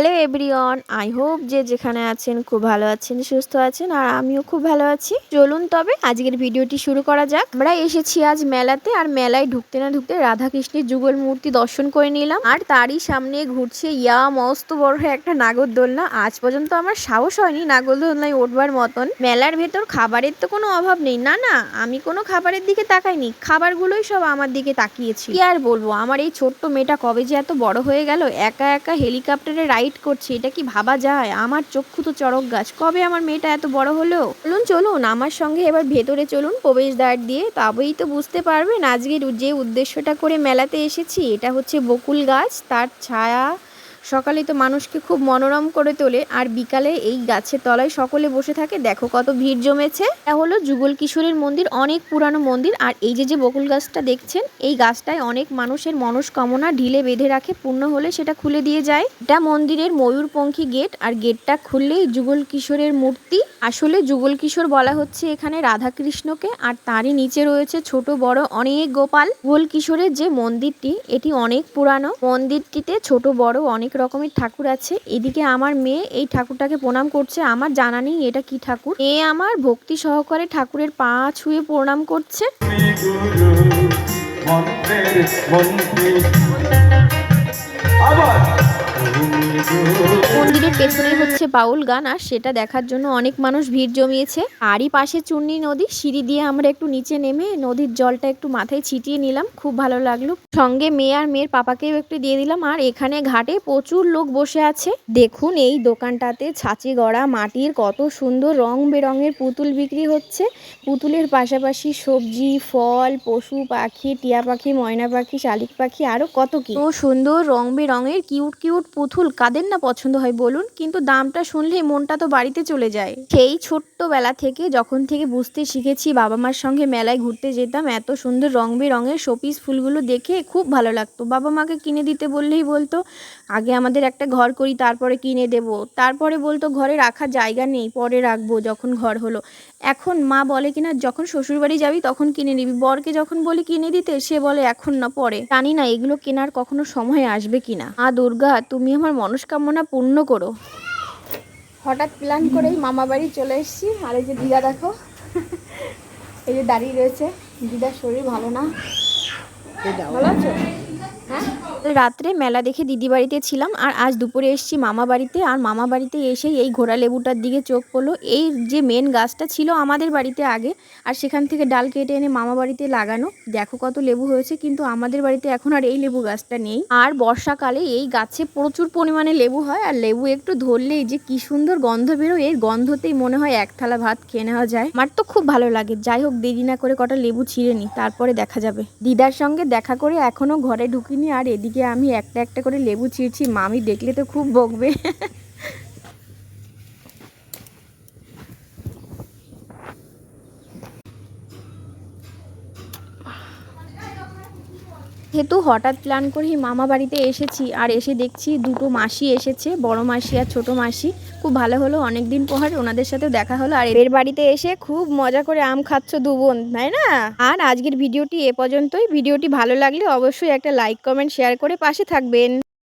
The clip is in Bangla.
হ্যালো এভরিওয়ান, আই হোপ যে যেখানে আছেন খুব ভালো আছেন, সুস্থ আছেন, আর আমিও খুব ভালো আছি। চলুন তবে আজকের ভিডিওটি শুরু করা যাক। আমরা এসেছি আজ মেলাতে, আর মেলায় ঢুকতে না ঢুকতে রাধা কৃষ্ণের যুগল মূর্তি দর্শন করে নিলাম। আর তারই সামনে ঘুরছে ইয়া মস্ত বড় একটা নাগরদোলনা। আজ পর্যন্ত আমার সাহস হয়নি নাগরদোলনায় উঠবার মতন। মেলার ভেতর খাবারের তো কোনো অভাব নেই। না না, আমি কোনো খাবারের দিকে তাকাইনি। খাবারগুলোই সব আমার দিকে তাকিয়েছি কি আর বলব, আমার এই ছোট্ট মেয়েটা কবে যে এত বড় হয়ে গেল? একা একা হেলিকপ্টারে রাইড করছে, এটা কি ভাবা যায়? আমার চক্ষু তো চড়ক গাছ, কবে আমার মেয়েটা এত বড় হলো? চলুন চলুন, আমার সঙ্গে এবার ভেতরে চলুন প্রবেশ দ্বার দিয়ে, তবেই তো বুঝতে পারবেন আজকের যে উদ্দেশ্যটা করে মেলাতে এসেছি, এটা হচ্ছে বকুল গাছ, তার ছায়া সকালে তো মানুষকে খুব মনোরম করে তোলে, আর বিকালে এই গাছের তলায় সকলে বসে থাকে। দেখো কত ভিড় জমেছে। এটা হলো যুগল কিশোরের মন্দির, অনেক পুরানো মন্দির, আর এই যে যে বকুল গাছটা দেখছেন, এই গাছটায় অনেক মানুষের মনস্কামনা ঢিলে বেঁধে রাখে, পূর্ণ হলে সেটা খুলে দিয়ে যায়। এটা মন্দিরের ময়ূরপঙ্খী গেট, আর গেটটা খুললেই যুগল কিশোরের মূর্তি। আসলে যুগল কিশোর বলা হচ্ছে এখানে রাধা কৃষ্ণকে আর তারই নিচে রয়েছে ছোট, বড় অনেক গোপাল। যুগল কিশোরের যে মন্দিরটি, এটি অনেক পুরানো। মন্দিরটিতে ছোট, বড় অনেক রকমের ঠাকুর আছে। এদিকে আমার মেয়ে এই ঠাকুরটাকে প্রণাম করছে। আমার জানা নেই এটা কি ঠাকুর। এ আমার ভক্তি সহকারে ঠাকুরের পা ছুঁয়ে প্রণাম করছে। মন্দিরের পেছনে হচ্ছে বাউল গান, আর সেটা দেখার জন্য অনেক মানুষ ভিড় জমিয়েছে। আরই পাশে চুন্নি নদী, সিঁড়ি দিয়ে আমরা একটু নিচে নেমে নদীর জলটা একটু মাথায় ছিটিয়ে নিলাম, খুব ভালো লাগল। সঙ্গে মেয়ে আর মেয়ের পাপাকেও একটু দিয়ে দিলাম, আর এখানে ঘাটে প্রচুর লোক বসে আছে। দেখুন এই দোকানটাতে ছাঁচি গড়া, মাটির কত সুন্দর রং বেরঙের পুতুল বিক্রি হচ্ছে। পুতুলের পাশাপাশি সবজি, ফল, পশু পাখি, টিয়া পাখি, ময়না পাখি, শালিক পাখি, আরও কত কি। সুন্দর রং বেরঙের, কিউট কিউট পুতুল কাদের না পছন্দ হয় বলুন, কিন্তু দামটা শুনলেই মনটা তো বাড়িতে চলে যায়। সেই ছোট্টবেলা থেকে যখন থেকে বুঝতে শিখেছি বাবা মার সঙ্গে মেলায় ঘুরতে যেতাম, এত সুন্দর রং বেরঙের শোপিস ফুলগুলো দেখে খুব ভালো লাগতো। বাবা মাকে কিনে দিতে বললেই বলতো, আগে আমাদের একটা ঘর করি, তারপরে কিনে দেব। তারপরে বলতো, ঘরে রাখার জায়গা নেই, পরে রাখব যখন ঘর হলো। এখন মা বলে কিনা যখন শ্বশুরবাড়ি যাবি তখন কিনে নিবি। বরকে যখন বলি কিনে দিতে, সে বলে, এখন না, পরে। জানি না এগুলো কেনার কখনো সময় আসবে কিনা মা দুর্গা, তুমি আমার মনস্কামনা পূর্ণ করো। হঠাৎ প্ল্যান করেই মামা বাড়ি চলে এসেছি। আর এই যে দিদা দেখো, এই যে দাঁড়িয়ে রয়েছে। দিদার শরীর ভালো না? ভালো আছো? হ্যাঁ? রাত্রে মেলা দেখে দিদি বাড়িতে ছিলাম আর আজ দুপুরে এসেছি মামা বাড়িতে আর মামা বাড়িতে এসেই এই ঘোড়া লেবুটার দিকে চোখ পড়ল। এই যে মেন গাছটা ছিল আমাদের বাড়িতে আগে আর সেখান থেকে ডাল কেটে এনে মামা বাড়িতে লাগানো। দেখো কত লেবু হয়েছে কিন্তু আমাদের বাড়িতে এখন আর এই লেবু গাছটা নেই। আর বর্ষাকালে এই গাছে প্রচুর পরিমাণে লেবু হয় আর লেবু একটু ধরলেই যে কি সুন্দর গন্ধ বেরোয়, এর গন্ধতেই মনে হয় এক থালা ভাত খেয়ে নেওয়া যায়। আমার তো খুব ভালো লাগে। যাই হোক, দেরি না করে কটা লেবু ছিঁড়ে নি তারপরে দেখা যাবে। দিদার সঙ্গে দেখা করে এখনও ঘরে ঢুকিনি আর এদিকে আমি একটা একটা করে লেবু ছিঁড়ছি। মামি দেখলে তো খুব বকবে। যেহেতু হঠাৎ প্ল্যান করেই মামা বাড়িতে এসেছি আর এসে দেখছি দুটো মাসি এসেছে, বড় মাসি আর ছোট মাসি। খুব ভালো হলো অনেক দিন পর ওনাদের সাথে দেখা হলো আর এর বাড়িতে এসে খুব মজা করে আম খাচ্ছ দু বোন, তাই না? আর আজকের ভিডিওটি এ পর্যন্তই। ভিডিওটি ভালো লাগলে অবশ্যই একটা লাইক কমেন্ট শেয়ার করে পাশে থাকবেন।